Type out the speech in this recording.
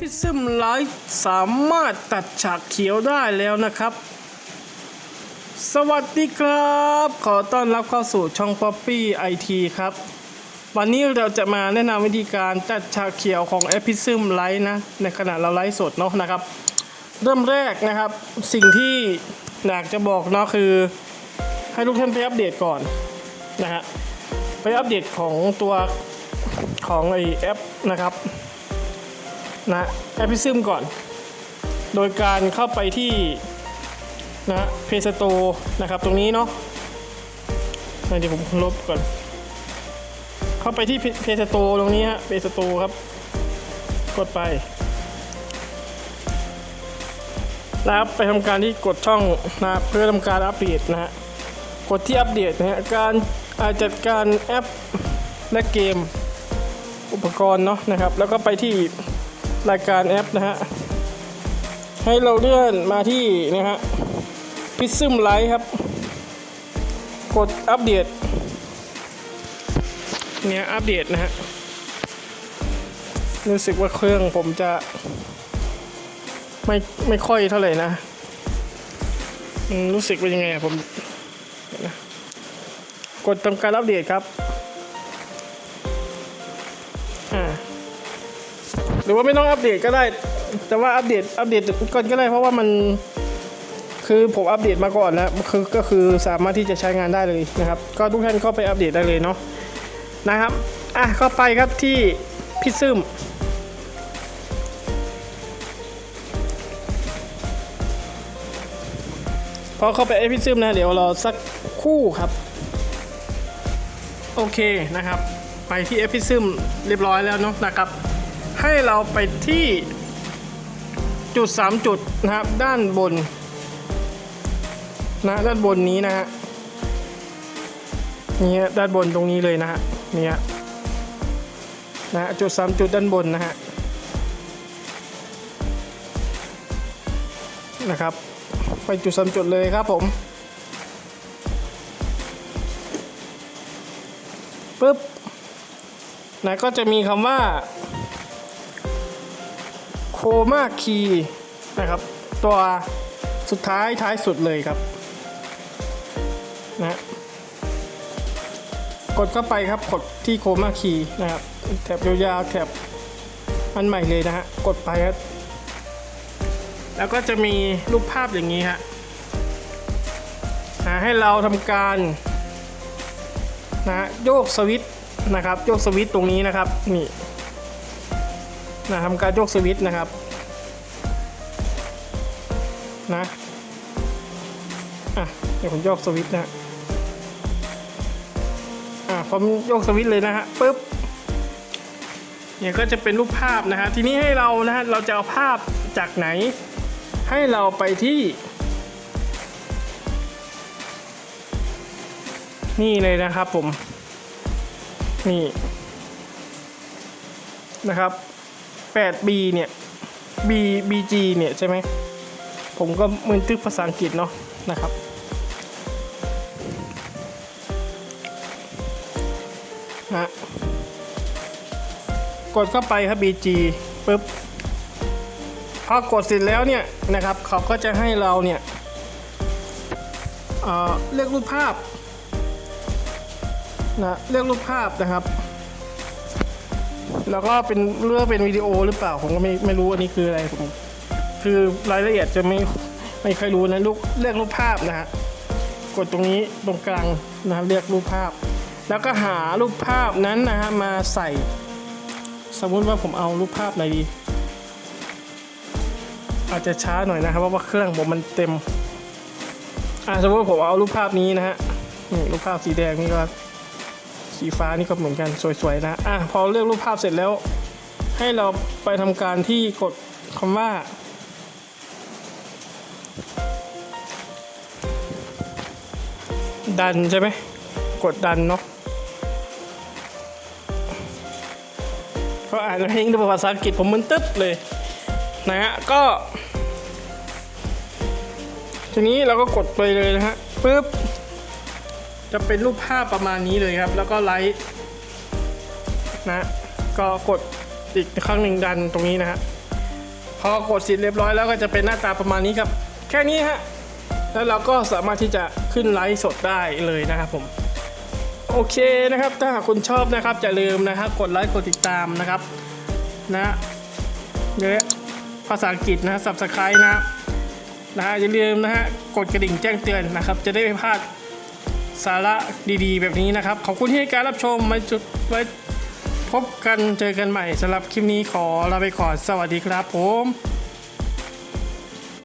พิซึมไลท์สามารถตัดฉากเขียวได้แล้วนะครับ สวัสดีครับ ขอต้อนรับเข้าสู่ช่องป๊อปปี้ไอทีครับ วันนี้เราจะมาแนะนำวิธีการตัดฉากเขียวของแอปพิซึมไลท์นะ ในขณะเราไลฟ์สดเนาะนะครับ เริ่มแรกนะครับ สิ่งที่อยากจะบอกเนาะคือ ให้ทุกท่านไปอัปเดตก่อนนะฮะไปอัปเดตของตัวของไอแอปนะครับ นะแอปพิซึมก่อน โดยการเข้าไปที่นะเพจสโตนะครับ ตรงนี้เนาะเดี๋ยวผมลบก่อน เข้าไปที่เพจสโตตรงนี้ฮะเพจสโตครับ กดไปนะครับไปทำการที่กดช่องนะเพื่อทำการอัปเดตนะฮะกดที่อัปเดตนะฮะการาจัดการแอปและเกมอุปกรณ์เนาะนะครับ แล้วก็ไปที่ รายการแอปนะฮะ ให้เราเลื่อนมาที่นะฮะพิซซึมไลท์ครับ กดอัปเดต เนี่ยอัปเดตนะฮะ รู้สึกว่าเครื่องผมจะไม่ไม่ค่อยเท่าไหร่นะ รู้สึกเป็นยังไงผมกดทำการอัปเดตครับ รือว่าไม่ต้องอัปเดตก็ได้ แต่ว่าอัปเดตอัปเดตก่อนก็ได้ เพราะว่ามันคือผมอัปเดตมาก่อนแล้วคือก็คือสามารถที่จะใช้งานได้เลยนะครับ ก็ทุกท่านก็ไปอัปเดตได้เลยเนาะนะครับอะเข้าไปครับที่พิซซึมพอเข้าไปไอพิซซึมนะเดี๋ยวรอสักคู่ครับ โอเคนะครับ ไปที่เอพิซึมเรียบร้อยแล้วเนาะนะครับ ให้เราไปที่จุด 3 จุดนะครับ ด้านบนนะด้านบนนี้นะฮะนี่ฮะด้านบนตรงนี้เลยนะฮะนี่ฮะนะจุดสามจุดด้านบนนะฮะนะครับ ไปจุดสามจุดเลยครับผมปึ๊บนะก็จะมีคำว่า โคมาคีนะครับ ตัวสุดท้ายท้ายสุดเลยครับนะกดเข้าไปครับกดที่โคมาคีนะครับแถบยาวๆแถบอันใหม่เลยนะฮะกดไปครับแล้วก็จะมีรูปภาพอย่างนี้ฮะนะให้เราทำการนะโยกสวิตช์นะครับ โยกสวิตช์ตรงนี้นะครับนี่ นะทำการโยกสวิตช์นะครับนะอะเดี๋ยวผมโยกสวิตช์นะอ่าผมโยกสวิตช์เลยนะฮะปุ๊บเนี่ยก็จะเป็นรูปภาพนะฮะทีนี้ให้เรานะฮะเราจะเอาภาพจากไหน ให้เราไปที่ นี่เลยนะครับผมนี่นะครับ 8B เนี่ย B BG เนี่ยใช่ไหม ผมก็มึนทึกภาษาอังกฤษเนาะนะครับ นะกดเข้าไปครับ BG ปุ๊บ พอกดเสร็จแล้วเนี่ยนะครับ เขาก็จะให้เราเนี่ยเเลือกรูปภาพนะเลือกรูปภาพนะครับ แล้วก็เป็นเลือกเป็นวิดีโอหรือเปล่าผมก็ไม่ไม่รู้อันนี้คืออะไรผมคือรายละเอียดจะไม่ไม่ค่อยรู้นะลูกเลือกรูปภาพนะฮะกดตรงนี้ตรงกลางนะครับเลือกรูปภาพ แล้วก็หารูปภาพนั้นนะฮะมาใส่ สมมุติว่าผมเอารูปภาพไหนดี อาจจะช้าหน่อยนะครับเพราะว่าเครื่องผมมันเต็มอ่าสมมติว่าผมเอารูปภาพนี้นะฮะนี่รูปภาพสีแดงนี่ก็ สีฟ้านี่ก็เหมือนกันสวยๆนะอะพอเลือกรูปภาพเสร็จแล้ว ให้เราไปทำการที่กดคำว่า ดันใช่ไหมกดดันเนาะก็อ่านเพลงด้วยภาษาอังกฤษผมมึนตึ๊บเลยนะฮะก็ ทีนี้เราก็กดไปเลยนะฮะปึ๊บ จะเป็นรูปภาพประมาณนี้เลยครับ แล้วก็ไลค์นะก็กดอีกครั้งหนึ่งดันตรงนี้นะฮะพอกดเสิทธิ์เรียบร้อยแล้วก็จะเป็นหน้าตาประมาณนี้ครับ แค่นี้ฮะแล้วเราก็สามารถที่จะขึ้นไลฟ์สดได้เลยนะครับผมโอเคนะครับถ้าหากคุณชอบนะครับอย่าลืมนะครับกดไลค์กดติดตามนะครับนะเนื้อภาษาอังกฤษนะ subscribe นะนะฮะอย่าลืมนะฮะกดกระดิ่งแจ้งเตือนนะครับ จะได้ไม่พลาด สาระดีๆ แบบนี้นะครับ ขอบคุณที่ให้การรับชมมาจุดไว้พบกันเจอกันใหม่สำหรับคลิปนี้ขอลาไปก่อนสวัสดีครับผม